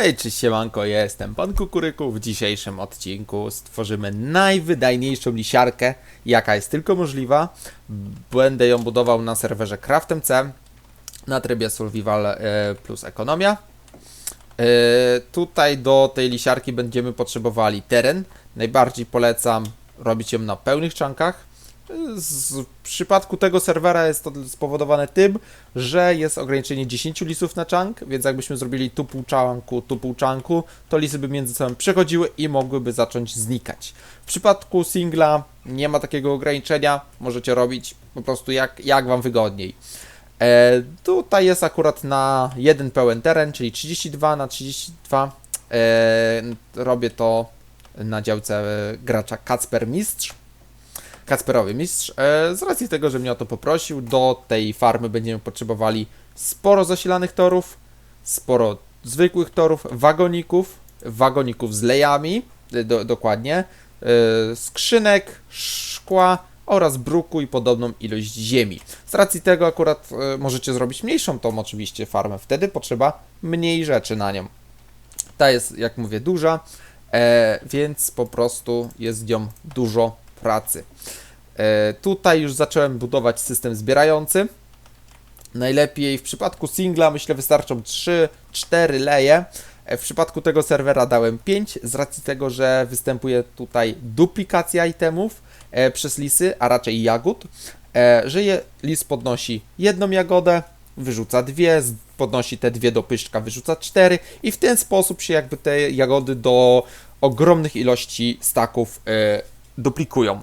Hej, cześć siemanko, jestem Pan Kukuryku. W dzisiejszym odcinku stworzymy najwydajniejszą lisiarkę, jaka jest tylko możliwa. Będę ją budował na serwerze CraftMC na trybie Survival e, plus Ekonomia. E, Tutaj do tej lisiarki będziemy potrzebowali teren. Najbardziej polecam robić ją na pełnych czankach. Z, w przypadku tego serwera jest to spowodowane tym, że jest ograniczenie 10 lisów na chunk, więc jakbyśmy zrobili tu pół chunku, tu pół chunku, to lisy by między sobą przechodziły i mogłyby zacząć znikać. W przypadku singla nie ma takiego ograniczenia, możecie robić po prostu jak, jak wam wygodniej. E, tutaj jest akurat na jeden pełen teren, czyli 32 na 32. E, robię to na działce e, gracza Kacper Mistrz. Kacperowy Mistrz. E, z racji tego, że mnie o to poprosił, do tej farmy będziemy potrzebowali sporo zasilanych torów, sporo zwykłych torów, wagoników, wagoników z lejami, e, do, dokładnie, e, skrzynek, szkła oraz bruku i podobną ilość ziemi. Z racji tego akurat możecie zrobić mniejszą tą oczywiście farmę, wtedy potrzeba mniej rzeczy na nią. Ta jest, jak mówię, duża, więc po prostu jest nią dużo pracy. E, tutaj już zacząłem budować system zbierający. Najlepiej w przypadku singla myślę wystarczą 3-4 leje. E, W przypadku tego serwera dałem 5 z racji tego, że występuje tutaj duplikacja itemów e, przez lisy, a raczej jagód. Że je, lis podnosi jedną jagodę, wyrzuca dwie, podnosi te dwie do pyszczka, wyrzuca cztery i w ten sposób się jakby te jagody do ogromnych ilości staków duplikują.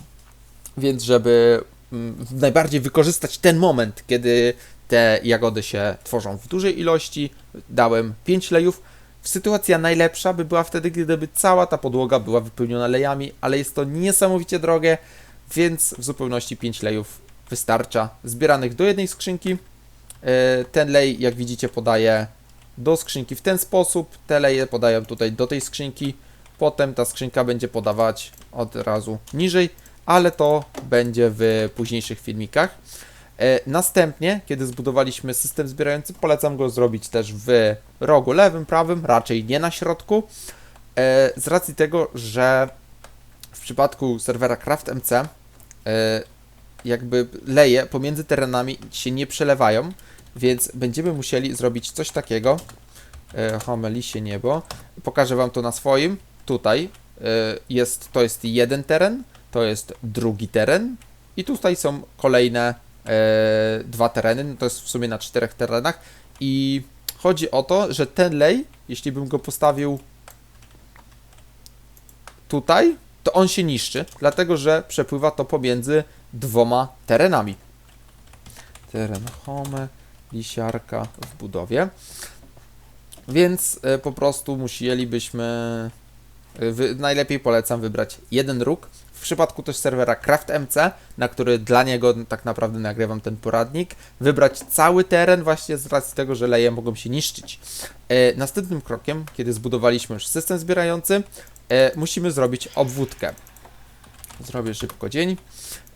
Więc żeby mm, najbardziej wykorzystać ten moment, kiedy te jagody się tworzą w dużej ilości, dałem 5 lejów. Sytuacja najlepsza by była wtedy, gdyby cała ta podłoga była wypełniona lejami, ale jest to niesamowicie drogie, więc w zupełności 5 lejów wystarcza. Zbieranych do jednej skrzynki. E, Ten lej, jak widzicie, podaję do skrzynki w ten sposób. Te leje podaję tutaj do tej skrzynki. Potem ta skrzynka będzie podawać od razu niżej, ale to będzie w późniejszych filmikach. E, Następnie, kiedy zbudowaliśmy system zbierający, polecam go zrobić też w rogu lewym, prawym, raczej nie na środku. E, Z racji tego, że w przypadku serwera CraftMC e, jakby leje pomiędzy terenami się nie przelewają, więc będziemy musieli zrobić coś takiego. Homelisie niebo. Pokażę Wam to na swoim. Tutaj e, jest, to jest jeden teren, to jest drugi teren i tutaj są kolejne e, dwa tereny, no to jest w sumie na czterech terenach i chodzi o to, że ten lej, jeśli bym go postawił tutaj, to on się niszczy, dlatego że przepływa to pomiędzy dwoma terenami. Teren home, lisiarka w budowie. Więc e, po prostu musielibyśmy wy, najlepiej polecam wybrać jeden róg. W przypadku też serwera CraftMC, na który dla niego tak naprawdę nagrywam ten poradnik, wybrać cały teren właśnie z racji tego, że leje mogą się niszczyć. E, następnym krokiem, kiedy zbudowaliśmy już system zbierający, e, musimy zrobić obwódkę. Zrobię szybko dzień.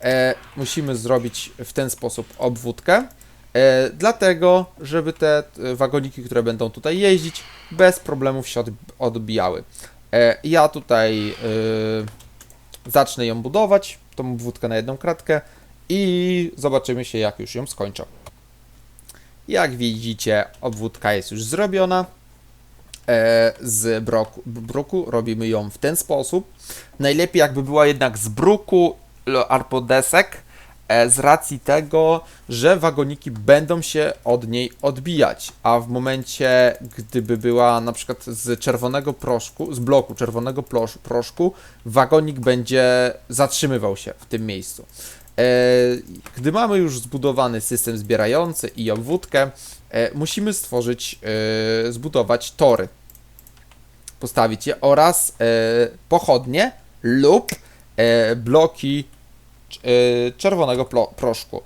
E, musimy zrobić w ten sposób obwódkę. E, dlatego, żeby te e, wagoniki, które będą tutaj jeździć, bez problemów się odb- odbijały. E, ja tutaj e, zacznę ją budować, tą wódkę na jedną kratkę i zobaczymy się, jak już ją skończę. Jak widzicie, obwódka jest już zrobiona. E, z broku, bruku robimy ją w ten sposób. Najlepiej jakby była jednak z bruku albo desek, z racji tego, że wagoniki będą się od niej odbijać, a w momencie, gdyby była na przykład z czerwonego proszku, z bloku czerwonego proszku, wagonik będzie zatrzymywał się w tym miejscu. E, Gdy mamy już zbudowany system zbierający i obwódkę, e, musimy stworzyć, e, zbudować tory. Postawić je oraz e, pochodnie lub e, bloki e, czerwonego plo- proszku.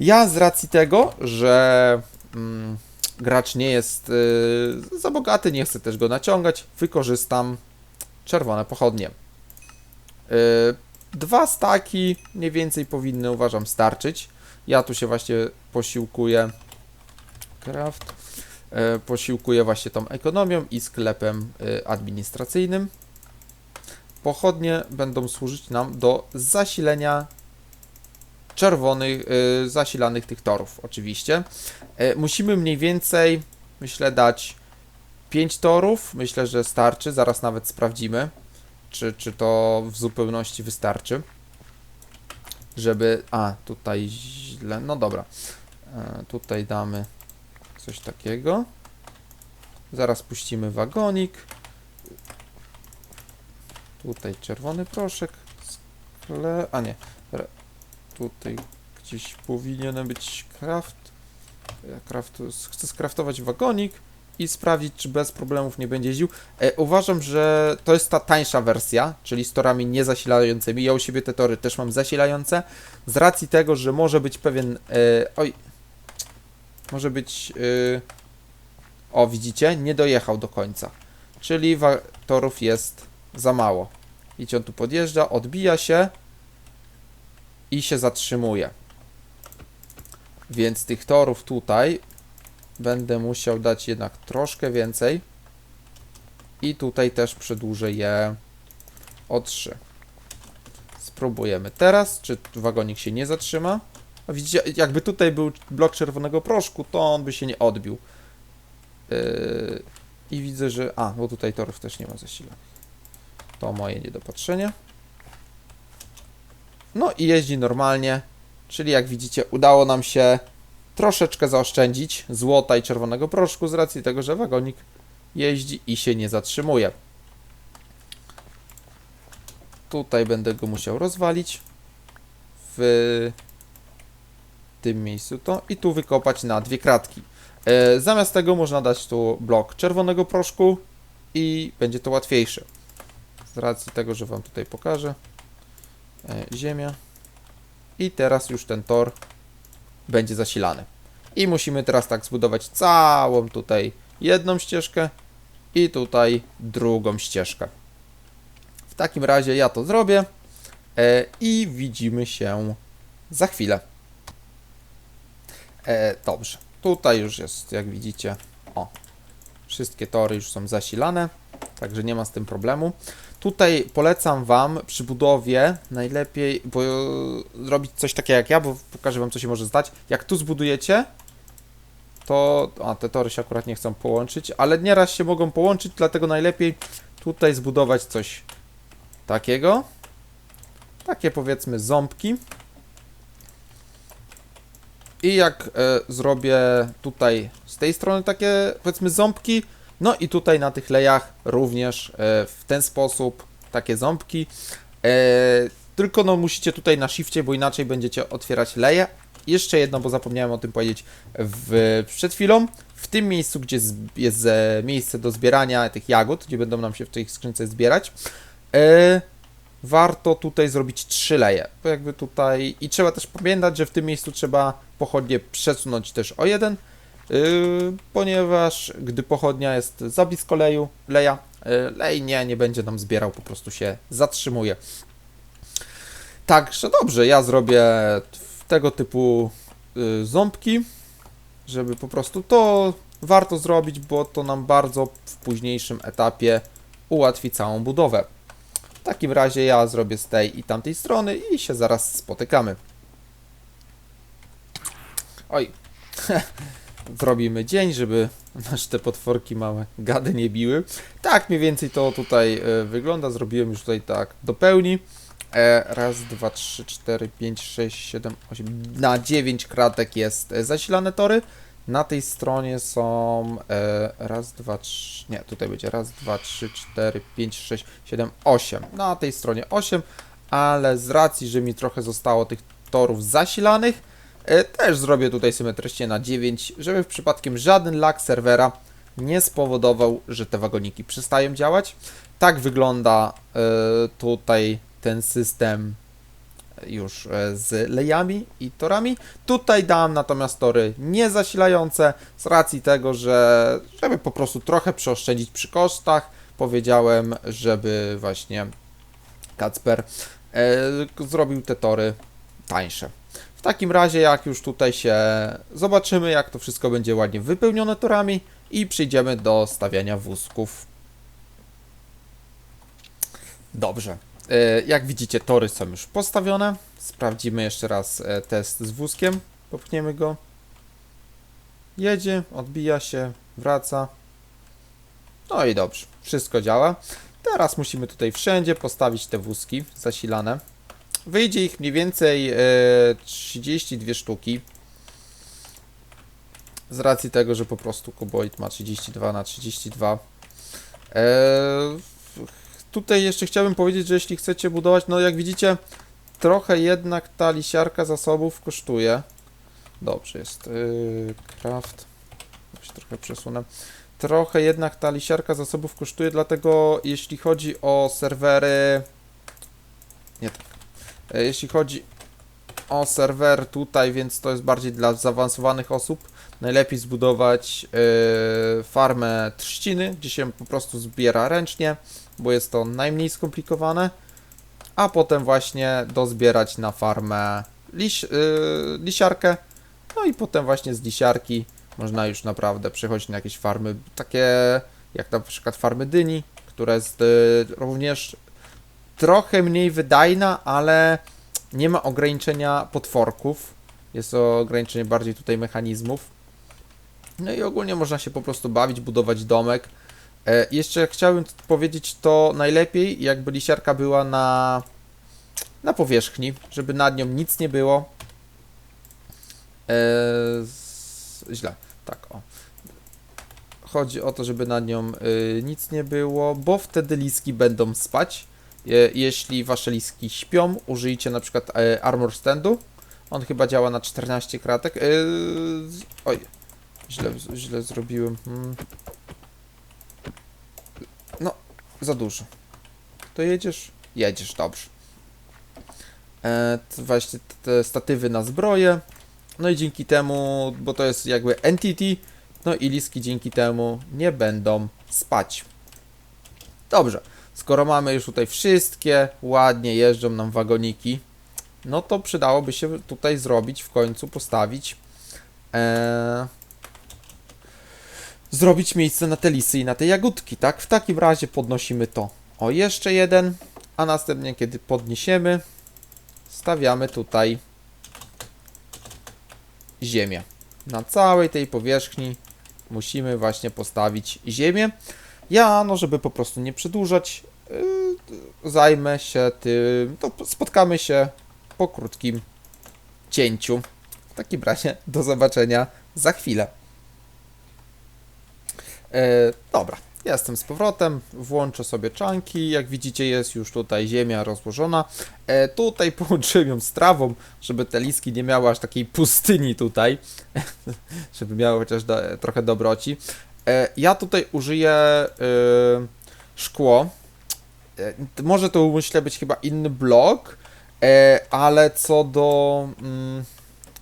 Ja z racji tego, że mm, gracz nie jest y, za bogaty, nie chcę też go naciągać, wykorzystam czerwone pochodnie. Y, dwa staki mniej więcej powinny uważam starczyć. Ja tu się właśnie posiłkuję. Craft. e, posiłkuje właśnie tą ekonomią i sklepem e, administracyjnym. Pochodnie będą służyć nam do zasilenia czerwonych, e, zasilanych tych torów, oczywiście. E, musimy mniej więcej, myślę, dać 5 torów. Myślę, że starczy. Zaraz nawet sprawdzimy, czy, czy to w zupełności wystarczy. Żeby. A, tutaj źle. No dobra. E, tutaj damy coś takiego. Zaraz puścimy wagonik. Tutaj czerwony proszek. Skle... A nie. Re... Tutaj gdzieś powinien być kraft. Ja kraftu... Chcę skraftować wagonik i sprawdzić, czy bez problemów nie będzie jeździł. E, uważam, że to jest ta tańsza wersja, czyli z torami niezasilającymi. Ja u siebie te tory też mam zasilające. Z racji tego, że może być pewien. E, oj. Może być. E, o, widzicie? Nie dojechał do końca. Czyli torów jest za mało. Widzicie, on tu podjeżdża, odbija się i się zatrzymuje. Więc tych torów tutaj będę musiał dać jednak troszkę więcej. I tutaj też przedłużę je o 3. Spróbujemy teraz, czy wagonik się nie zatrzyma. Widzicie, jakby tutaj był blok czerwonego proszku, to on by się nie odbił. Yy, I widzę, że... A, bo tutaj torów też nie ma zasilanych. To moje niedopatrzenie. No i jeździ normalnie. Czyli jak widzicie, udało nam się troszeczkę zaoszczędzić złota i czerwonego proszku z racji tego, że wagonik jeździ i się nie zatrzymuje. Tutaj będę go musiał rozwalić w tym miejscu to i tu wykopać na dwie kratki. E, zamiast tego można dać tu blok czerwonego proszku i będzie to łatwiejsze. Z racji tego, że Wam tutaj pokażę. E, ziemia. I teraz już ten tor będzie zasilany. I musimy teraz tak zbudować całą tutaj jedną ścieżkę i tutaj drugą ścieżkę. W takim razie ja to zrobię e, i widzimy się za chwilę. E, dobrze, tutaj już jest, jak widzicie, o, wszystkie tory już są zasilane, także nie ma z tym problemu. Tutaj polecam Wam przy budowie najlepiej bo, zrobić coś takiego jak ja, bo pokażę Wam, co się może stać. Jak tu zbudujecie, to. A te tory się akurat nie chcą połączyć, ale nieraz się mogą połączyć, dlatego najlepiej tutaj zbudować coś takiego. Takie powiedzmy ząbki. I jak e, zrobię tutaj z tej strony takie powiedzmy ząbki, no i tutaj na tych lejach również e, w ten sposób takie ząbki. E, tylko no musicie tutaj na shifcie, bo inaczej będziecie otwierać leje. Jeszcze jedno, bo zapomniałem o tym powiedzieć w, przed chwilą. W tym miejscu, gdzie jest e, miejsce do zbierania tych jagód, gdzie będą nam się w tej skrzynce zbierać, warto tutaj zrobić trzy leje. Bo jakby tutaj... I trzeba też pamiętać, że w tym miejscu trzeba pochodnie przesunąć też o jeden, Yy, ponieważ gdy pochodnia jest za blisko leju, leja, yy, lej nie, nie będzie nam zbierał, po prostu się zatrzymuje. Także dobrze, ja zrobię tego typu yy, ząbki, żeby po prostu to warto zrobić, bo to nam bardzo w późniejszym etapie ułatwi całą budowę. W takim razie ja zrobię z tej i tamtej strony i się zaraz spotykamy. Oj, zrobimy dzień, żeby nasze te potworki małe gady nie biły. Tak mniej więcej to tutaj e, wygląda. Zrobiłem już tutaj tak do pełni. E, raz, dwa, trzy, cztery, pięć, sześć, siedem, osiem. Na dziewięć kratek jest e, zasilane tory. Na tej stronie są e, raz, dwa, trzy, nie, tutaj będzie raz, dwa, trzy, cztery, pięć, sześć, siedem, osiem. Na tej stronie osiem, ale z racji, że mi trochę zostało tych torów zasilanych, Też zrobię tutaj symetrycznie na 9, żeby w przypadkiem żaden lag serwera nie spowodował, że te wagoniki przestają działać. Tak wygląda e, tutaj ten system już e, z lejami i torami. Tutaj dam natomiast tory niezasilające z racji tego, że żeby po prostu trochę przeoszczędzić przy kosztach, powiedziałem, żeby właśnie Kacper e, zrobił te tory tańsze. W takim razie, jak już tutaj się zobaczymy, jak to wszystko będzie ładnie wypełnione torami i przejdziemy do stawiania wózków. Dobrze. E, Jak widzicie, tory są już postawione. Sprawdzimy jeszcze raz e, test z wózkiem. Popchniemy go. Jedzie, odbija się, wraca. No i dobrze, wszystko działa. Teraz musimy tutaj wszędzie postawić te wózki zasilane. Wyjdzie ich mniej więcej e, 32 sztuki. Z racji tego, że po prostu Kuboid ma 32 na 32. E, tutaj jeszcze chciałbym powiedzieć, że jeśli chcecie budować, no jak widzicie, trochę jednak ta lisiarka zasobów kosztuje. Dobrze jest. Yy, craft. Się trochę przesunę. Trochę jednak ta lisiarka zasobów kosztuje, dlatego jeśli chodzi o serwery. Nie tak. E, Jeśli chodzi o serwer tutaj, więc to jest bardziej dla zaawansowanych osób. Najlepiej zbudować yy, farmę trzciny, gdzie się po prostu zbiera ręcznie, bo jest to najmniej skomplikowane. A potem właśnie dozbierać na farmę liś, yy, lisiarkę. No i potem właśnie z lisiarki można już naprawdę przechodzić na jakieś farmy takie jak na przykład farmy dyni, która jest również trochę mniej wydajna, ale nie ma ograniczenia potworków. Jest to ograniczenie bardziej tutaj mechanizmów. No i ogólnie można się po prostu bawić, budować domek. E, jeszcze chciałbym powiedzieć to najlepiej, jakby lisiarka była na, na powierzchni, żeby nad nią nic nie było. E, z, źle, tak o. Chodzi o to, żeby nad nią y, nic nie było, bo wtedy liski będą spać. Je, jeśli wasze liski śpią, użyjcie na przykład e, armor standu. On chyba działa na 14 kratek. E, oj, źle, źle zrobiłem. Hmm. No, za dużo. To jedziesz? Jedziesz, dobrze. E, właśnie te statywy na zbroję. No i dzięki temu, bo to jest jakby entity, no i liski dzięki temu nie będą spać. Dobrze. Skoro mamy już tutaj wszystkie, ładnie jeżdżą nam wagoniki, no to przydałoby się tutaj zrobić, w końcu postawić, e, zrobić miejsce na te lisy i na te jagódki, tak? W takim razie podnosimy to. O, jeszcze jeden, a następnie, kiedy podniesiemy, stawiamy tutaj ziemię. Na całej tej powierzchni musimy właśnie postawić ziemię. Ja, no żeby po prostu nie przedłużać, yy, zajmę się tym, to spotkamy się po krótkim cięciu. W takim razie do zobaczenia za chwilę. E, dobra, jestem z powrotem, włączę sobie czanki, jak widzicie jest już tutaj ziemia rozłożona. E, tutaj połączyłem ją z trawą, żeby te liski nie miały aż takiej pustyni tutaj, żeby miały chociaż do, trochę dobroci. E, ja tutaj użyję e, szkło. E, może to myślę być chyba inny blok, ale co do mm,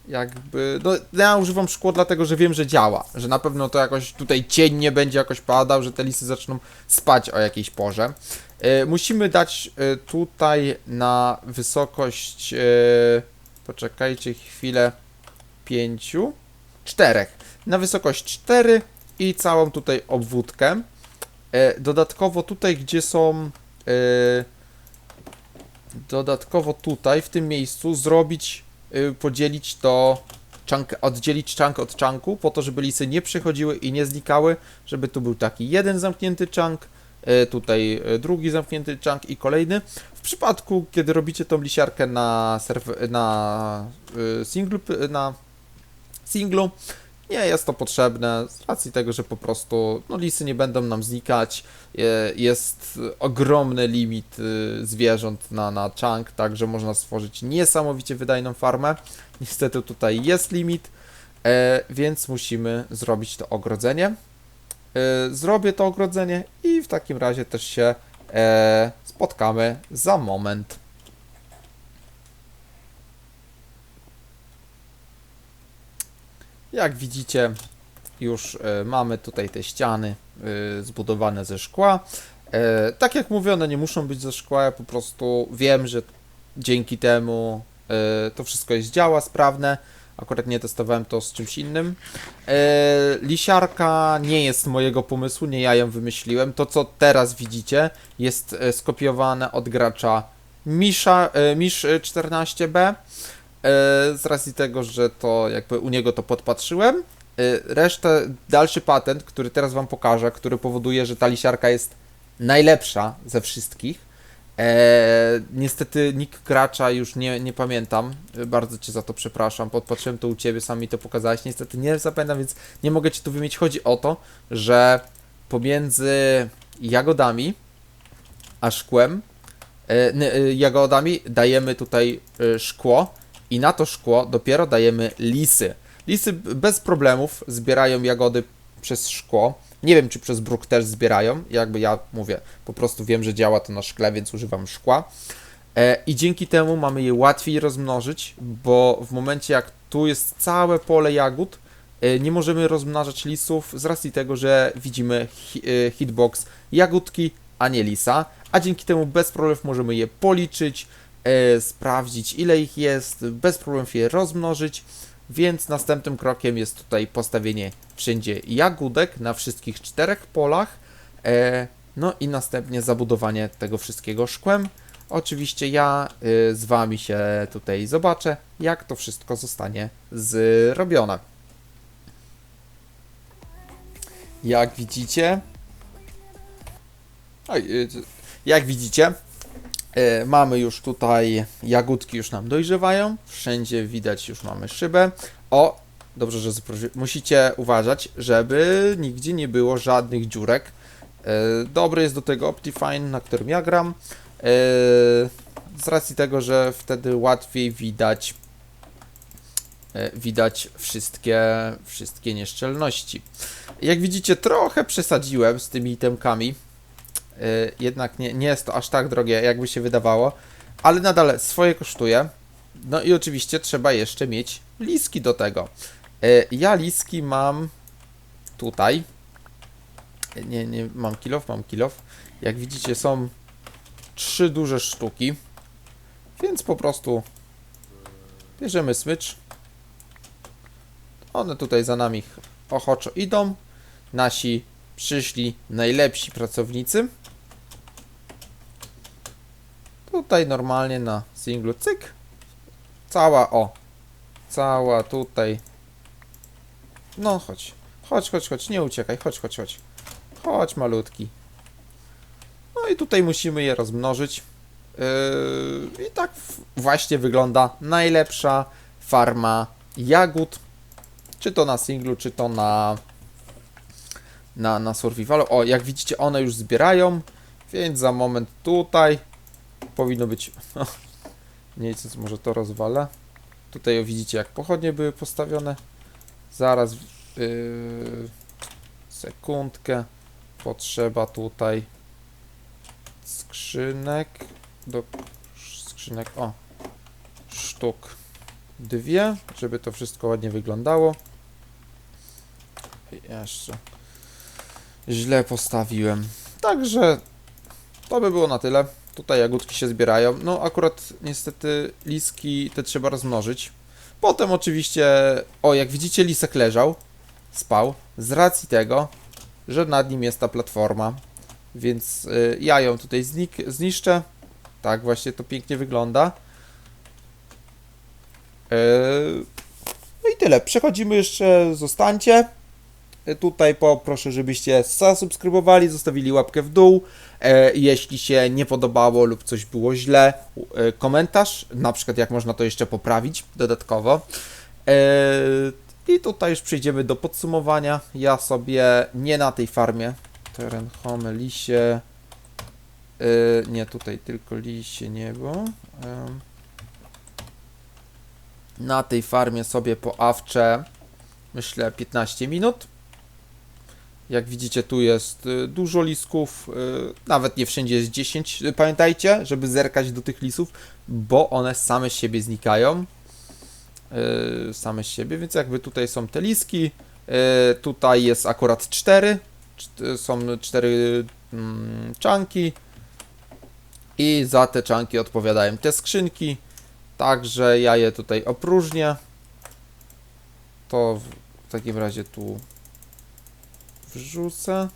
jakby. No, ja używam szkło dlatego, że wiem, że działa. Że na pewno to jakoś tutaj cień nie będzie jakoś padał, że te lisy zaczną spać o jakiejś porze. Musimy dać tutaj na wysokość. Poczekajcie chwilę. Pięciu. Czterech. Na wysokość 4 i całą tutaj obwódkę. E, dodatkowo tutaj, gdzie są. E, dodatkowo tutaj, w tym miejscu, zrobić, e, podzielić to. Chunk, oddzielić chunk od chunku, po to, żeby lisy nie przychodziły i nie znikały, żeby tu był taki jeden zamknięty chunk, tutaj drugi zamknięty chunk i kolejny. W przypadku, kiedy robicie tą lisiarkę na, serw- na singlu, na singlu, nie jest to potrzebne z racji tego, że po prostu no, lisy nie będą nam znikać. Je- Jest ogromny limit y, zwierząt na, na chunk, także można stworzyć niesamowicie wydajną farmę. Niestety tutaj jest limit, e, więc musimy zrobić to ogrodzenie. E, zrobię to ogrodzenie i w takim razie też się e, spotkamy za moment. Jak widzicie, już e, mamy tutaj te ściany e, zbudowane ze szkła. E, tak jak mówię, one nie muszą być ze szkła, ja po prostu wiem, że dzięki temu to wszystko jest działa sprawne. Akurat nie testowałem to z czymś innym. Lisiarka nie jest mojego pomysłu, nie ja ją wymyśliłem. To, co teraz widzicie, jest skopiowane od gracza Misza, Misz e, 14b. E, z racji tego, że to jakby u niego to podpatrzyłem. E, Resztę, dalszy patent, który teraz wam pokażę, który powoduje, że ta lisiarka jest najlepsza ze wszystkich. Eee, niestety nick gracza już nie, nie pamiętam. E, Bardzo cię za to przepraszam. Podpatrzyłem to u ciebie, sam mi to pokazałeś. Niestety nie zapamiętam, więc nie mogę ci tu wymienić. Chodzi o to, że pomiędzy jagodami a szkłem, e, jagodami dajemy tutaj szkło i na to szkło dopiero dajemy lisy. Lisy bez problemów zbierają jagody przez szkło. Nie wiem, czy przez bruk też zbierają. Jakby ja mówię, po prostu wiem, że działa to na szkle, więc używam szkła. E, I dzięki temu mamy je łatwiej rozmnożyć, bo w momencie jak tu jest całe pole jagód, e, nie możemy rozmnażać lisów z racji tego, że widzimy e, hitbox jagódki, a nie lisa, a dzięki temu bez problemów możemy je policzyć, sprawdzić ile ich jest, bez problemów je rozmnożyć, więc następnym krokiem jest tutaj postawienie wszędzie jagódek na wszystkich czterech polach, e, no i następnie zabudowanie tego wszystkiego szkłem. Oczywiście ja y, z Wami się tutaj zobaczę, jak to wszystko zostanie zrobione. Jak widzicie, jak widzicie, mamy już tutaj jagódki już nam dojrzewają, wszędzie widać już mamy szybę. O, dobrze, że zaprosi- musicie uważać, żeby nigdzie nie było żadnych dziurek. Y, Dobry jest do tego Optifine, na którym ja gram. Yy, z racji tego, że wtedy łatwiej widać widać wszystkie, wszystkie nieszczelności. Jak widzicie, trochę przesadziłem z tymi itemkami. Yy, jednak nie, nie jest to aż tak drogie, jakby się wydawało, ale nadal swoje kosztuje. No i oczywiście trzeba jeszcze mieć liski do tego. Yy, ja liski mam tutaj. Nie, nie, mam kilof, mam kilof. Jak widzicie, są trzy duże sztuki. Więc po prostu bierzemy smycz. One tutaj za nami ochoczo idą. Nasi przyszli najlepsi pracownicy. Tutaj normalnie na singlu cyk. Cała o. Cała tutaj. No chodź. Chodź, chodź, chodź. Nie uciekaj. Chodź, chodź, chodź. Chodź malutki. No i tutaj musimy je rozmnożyć. Yy, I tak właśnie wygląda najlepsza farma jagód. Czy to na singlu, czy to na, na, na survivalu. O, jak widzicie, one już zbierają, więc za moment tutaj powinno być. Nie wiem, może to rozwalę. Tutaj widzicie, jak pochodnie były postawione. Zaraz. Yy, sekundkę. Potrzeba tutaj skrzynek do skrzynek o sztuk dwie, żeby to wszystko ładnie wyglądało. Jeszcze źle postawiłem. Także to by było na tyle. Tutaj jagódki się zbierają. No akurat niestety liski te trzeba rozmnożyć. Potem oczywiście, o jak widzicie lisek leżał, spał, z racji tego, że nad nim jest ta platforma. Więc y, ja ją tutaj znik- zniszczę. Tak właśnie to pięknie wygląda. Yy, No i tyle. Przechodzimy jeszcze, zostańcie. Y, Tutaj poproszę, żebyście zasubskrybowali, zostawili łapkę w dół. E, jeśli się nie podobało lub coś było źle, e, komentarz, na przykład jak można to jeszcze poprawić dodatkowo. E, I tutaj już przejdziemy do podsumowania. Ja sobie nie na tej farmie, teren home, lisie, e, nie tutaj tylko lisie niebo. Na tej farmie sobie poawczę, myślę, 15 minut. Jak widzicie, tu jest y, dużo lisków, y, nawet nie wszędzie jest 10. Y, Pamiętajcie, żeby zerkać do tych lisów, bo one same z siebie znikają. Y, Same z siebie, więc jakby tutaj są te liski, tutaj jest akurat 4. Są 4 mm, czanki i za te czanki odpowiadają te skrzynki. Także ja je tutaj opróżnię. to w takim razie tu wrzucę.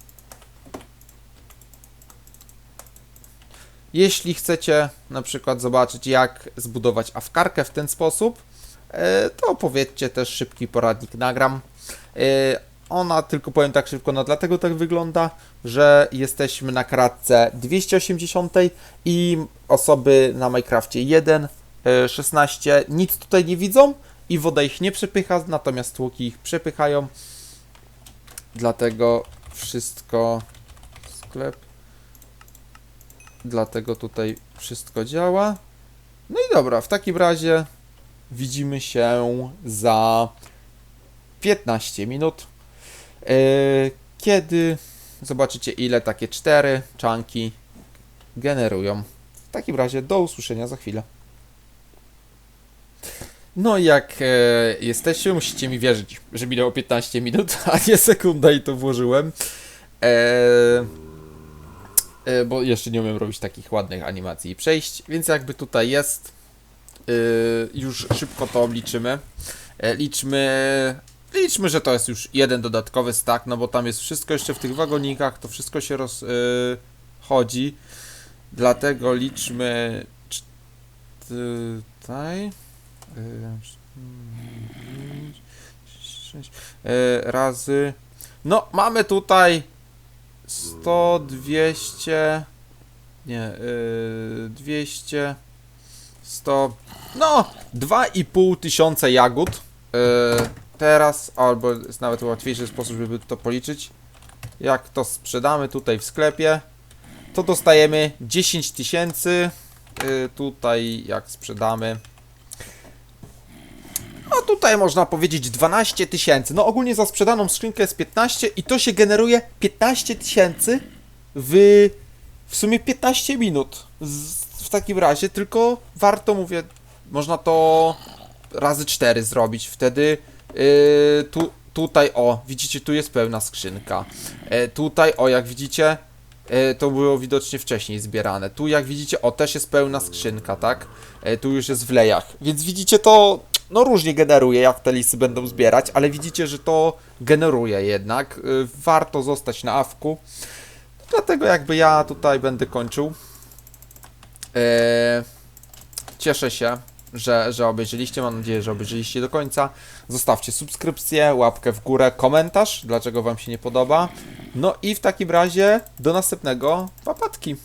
Jeśli chcecie na przykład zobaczyć, jak zbudować awkarkę w ten sposób, e, to powiedzcie też szybki poradnik nagram. E, Ona, tylko powiem tak szybko, no dlatego tak wygląda, że jesteśmy na kratce 280 i osoby na Minecrafcie 1, e, 16 nic tutaj nie widzą i woda ich nie przepycha, natomiast tłoki ich przepychają. Dlatego wszystko sklep. Dlatego tutaj wszystko działa. No i dobra, w takim razie widzimy się za 15 minut. Yy, kiedy zobaczycie, ile takie cztery czanki generują. W takim razie do usłyszenia za chwilę. No jak e, jesteście, musicie mi wierzyć, że minęło 15 minut, a nie sekunda i to włożyłem. E, e, bo jeszcze nie umiem robić takich ładnych animacji i przejść, więc jakby tutaj jest, e, już szybko to obliczymy. E, liczmy, liczmy, że to jest już jeden dodatkowy stack, no bo tam jest wszystko jeszcze w tych wagonikach, to wszystko się rozchodzi. Dlatego liczmy cz- tutaj. Razy. No, mamy tutaj 100, 200. Nie, y, 200, 100. No, 2,5 tysiąca jagód. Y, teraz, albo jest nawet łatwiejszy sposób, żeby to policzyć. Jak to sprzedamy tutaj w sklepie, to dostajemy 10 tysięcy. Y, tutaj, jak sprzedamy. No tutaj można powiedzieć 12 tysięcy. No ogólnie za sprzedaną skrzynkę jest 15 i to się generuje 15 tysięcy w, w sumie 15 minut. W takim razie, tylko warto, mówię, można to razy 4 zrobić. Wtedy yy, tu, tutaj, o, widzicie, tu jest pełna skrzynka. E, tutaj, o, jak widzicie, e, to było widocznie wcześniej zbierane. Tu, jak widzicie, o, też jest pełna skrzynka, tak? E, tu już jest w lejach. Więc widzicie, to no różnie generuje, jak te lisy będą zbierać, ale widzicie, że to generuje jednak. Y, Warto zostać na awku. Dlatego jakby ja tutaj będę kończył. Eee, Cieszę się, że, że obejrzeliście. Mam nadzieję, że obejrzeliście do końca. Zostawcie subskrypcję, łapkę w górę, komentarz, dlaczego Wam się nie podoba. No i w takim razie do następnego. Papatki.